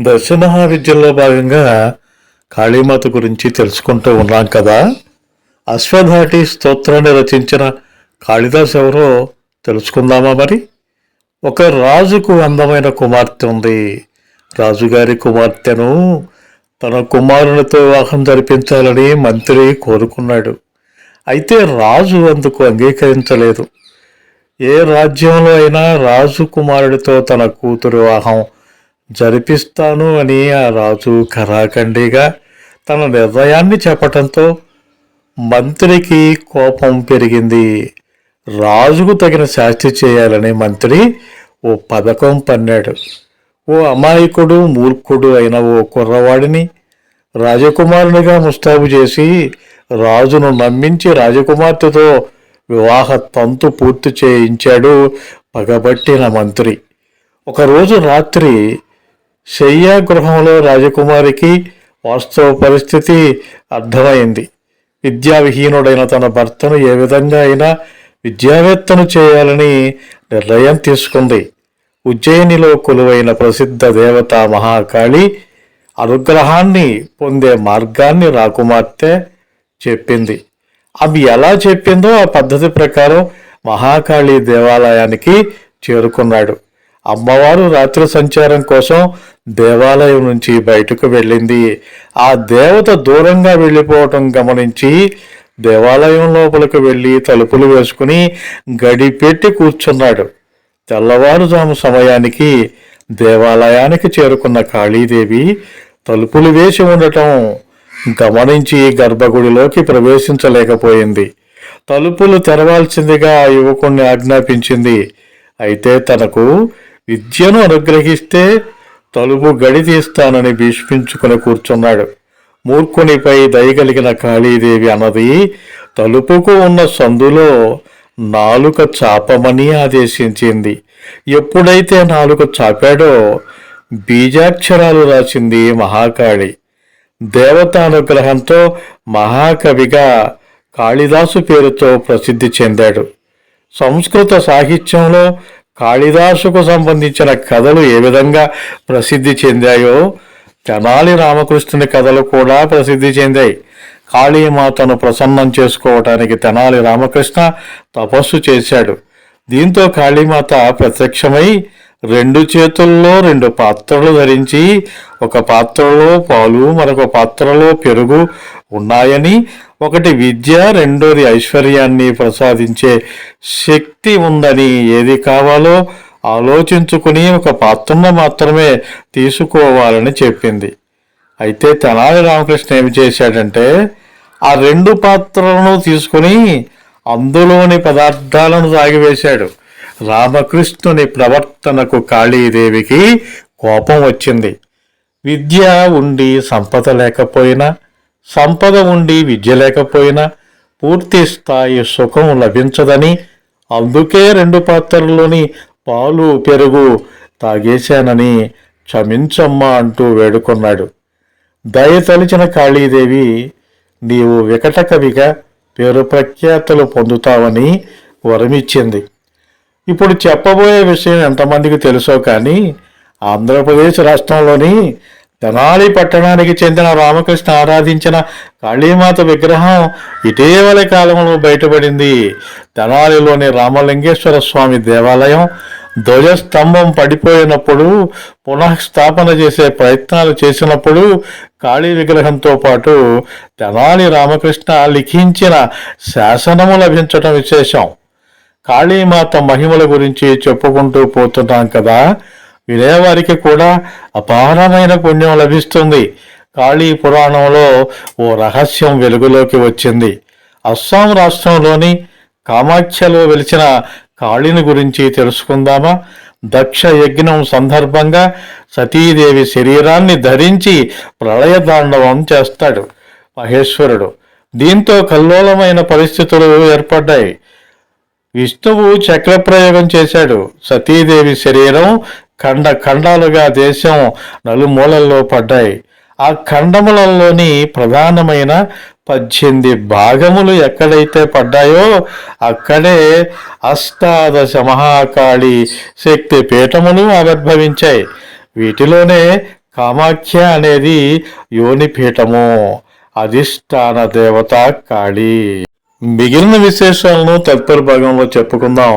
దశ మహావిద్యలో భాగంగా కాళీమాత గురించి తెలుసుకుంటూ ఉన్నాం కదా. అశ్వధాటి స్తోత్రాన్ని రచించిన కాళిదాస్ ఎవరో తెలుసుకుందామా మరి? ఒక రాజుకు అందమైన కుమార్తె ఉంది. రాజుగారి కుమార్తెను తన కుమారునితో వివాహం జరిపించాలని మంత్రి కోరుకున్నాడు. అయితే రాజు అందుకు అంగీకరించలేదు. ఏ రాజ్యంలో అయినా రాజు కుమారుడితో తన కూతురు వివాహం జరిపిస్తాను అని ఆ రాజు ఖరాఖండిగా తన నిర్ణయాన్ని చెప్పటంతో మంత్రికి కోపం పెరిగింది. రాజుకు తగిన శాస్తి చేయాలని మంత్రి ఓ పథకం పన్నాడు. ఓ అమాయకుడు మూర్ఖుడు అయిన ఓ కుర్రవాడిని రాజకుమారునిగా ముస్తాబు చేసి రాజును నమ్మించి రాజకుమార్తెతో వివాహ తంతు పూర్తి చేయించాడు పగబట్టిన మంత్రి. ఒకరోజు రాత్రి శయ్యాగృహంలో రాజకుమారికి వాస్తవ పరిస్థితి అర్థమైంది. విద్యావిహీనుడైన తన భర్తను ఏ విధంగా అయినా విద్యావేత్తను చేయాలని నిర్ణయం తీసుకుంది. ఉజ్జయినిలో కొలువైన ప్రసిద్ధ దేవత మహాకాళి అనుగ్రహాన్ని పొందే మార్గాన్ని రాకుమార్తె చెప్పింది. అవి ఎలా చెప్పిందో ఆ పద్ధతి ప్రకారం మహాకాళి దేవాలయానికి చేరుకున్నాడు. అమ్మవారు రాత్రి సంచారం కోసం దేవాలయం నుంచి బయటకు వెళ్ళింది. ఆ దేవత దూరంగా వెళ్ళిపోవటం గమనించి దేవాలయం లోపలికి వెళ్ళి తలుపులు వేసుకుని గడి పెట్టి కూర్చున్నాడు. తెల్లవారుజాము సమయానికి దేవాలయానికి చేరుకున్న కాళీదేవి తలుపులు వేసి ఉండటం గమనించి గర్భగుడిలోకి ప్రవేశించలేకపోయింది. తలుపులు తెరవాల్సిందిగా ఆ యువకుణ్ణి ఆజ్ఞాపించింది. అయితే తనకు విద్యను అనుగ్రహిస్తే తలుపు గడి తీస్తానని భీష్మించుకుని కూర్చున్నాడు. మూర్ఖునిపై దయగలిగిన కాళీదేవి అన్నది తలుపుకు ఉన్న సందులో నాలుక చాపమని ఆదేశించింది. ఎప్పుడైతే నాలుక చాపాడో బీజాక్షరాలు రాసింది మహాకాళి. దేవతానుగ్రహంతో మహాకవిగా కాళిదాసు పేరుతో ప్రసిద్ధి చెందాడు. సంస్కృత సాహిత్యంలో కాళిదాసుకు సంబంధించిన కథలు ఏ విధంగా ప్రసిద్ధి చెందాయో తెనాలి రామకృష్ణుని కథలు కూడా ప్రసిద్ధి చెందాయి. కాళీమాతను ప్రసన్నం చేసుకోవటానికి తెనాలి రామకృష్ణ తపస్సు చేశాడు. దీంతో కాళీమాత ప్రత్యక్షమై రెండు చేతుల్లో రెండు పాత్రలు ధరించి ఒక పాత్రలో పాలు మరొక పాత్రలో పెరుగు ఉన్నాయని ఒకటి విద్య రెండోది ఐశ్వర్యాన్ని ప్రసాదించే శక్తి ఉందని ఏది కావాలో ఆలోచించుకుని ఒక పాత్రను మాత్రమే తీసుకోవాలని చెప్పింది. అయితే తెనాలి రామకృష్ణ ఏమి చేశాడంటే ఆ రెండు పాత్రలను తీసుకుని అందులోని పదార్థాలను తాగివేశాడు. రామకృష్ణుని ప్రవర్తనకు కాళీదేవికి కోపం వచ్చింది. విద్య ఉండి సంపద లేకపోయినా సంపద ఉండి విద్య లేకపోయినా పూర్తి స్థాయి సుఖం లభించదని అందుకే రెండు పాత్రల్లోని పాలు పెరుగు తాగేశానని క్షమించమ్మా అంటూ వేడుకొన్నాడు. దయతలిచిన కాళీదేవి నీవు వికటకవిగా పేరు ప్రఖ్యాతలు పొందుతావని వరమిచ్చింది. ఇప్పుడు చెప్పబోయే విషయం ఎంతమందికి తెలుసో కానీ ఆంధ్రప్రదేశ్ రాష్ట్రంలోని తెనాలి పట్టణానికి చెందిన రామకృష్ణ ఆరాధించిన కాళీమాత విగ్రహం ఇటీవల కాలంలో బయటపడింది. తెనాలిలోని రామలింగేశ్వర స్వామి దేవాలయం ధ్వజస్తంభం పడిపోయినప్పుడు పునఃస్థాపన చేసే ప్రయత్నాలు చేసినప్పుడు కాళీ విగ్రహంతో పాటు తెనాలి రామకృష్ణ లిఖించిన శాసనము లభించటం విశేషం. కాళీమాత మహిమల గురించి చెప్పుకుంటూ పోతున్నాం కదా. వినేవారికి కూడా అపారమైన పుణ్యం లభిస్తుంది. కాళీ పురాణంలో ఓ రహస్యం వెలుగులోకి వచ్చింది. అస్సాం రాష్ట్రంలోని కామాఖ్యలో వెలిచిన కాళిని గురించి తెలుసుకుందామా? దక్ష యజ్ఞం సందర్భంగా సతీదేవి శరీరాన్ని ధరించి ప్రళయదాండవం చేస్తాడు మహేశ్వరుడు. దీంతో కల్లోలమైన పరిస్థితులు ఏర్పడ్డాయి. విష్ణువు చక్రప్రయోగం చేశాడు. సతీదేవి శరీరం ఖండ ఖండాలుగా దేశం నలుమూలల్లో పడ్డాయి. ఆ ఖండములలోని ప్రధానమైన పద్దెనిమిది భాగములు ఎక్కడైతే పడ్డాయో అక్కడే అష్టాదశ మహాకాళి శక్తి పీఠములు ఆవిర్భవించాయి. వీటిలోనే కామాఖ్య అనేది యోనిపీఠము అధిష్టాన దేవత కాళీ. మిగిలిన విశేషాలను తదుపరి భాగంలో చెప్పుకుందాం.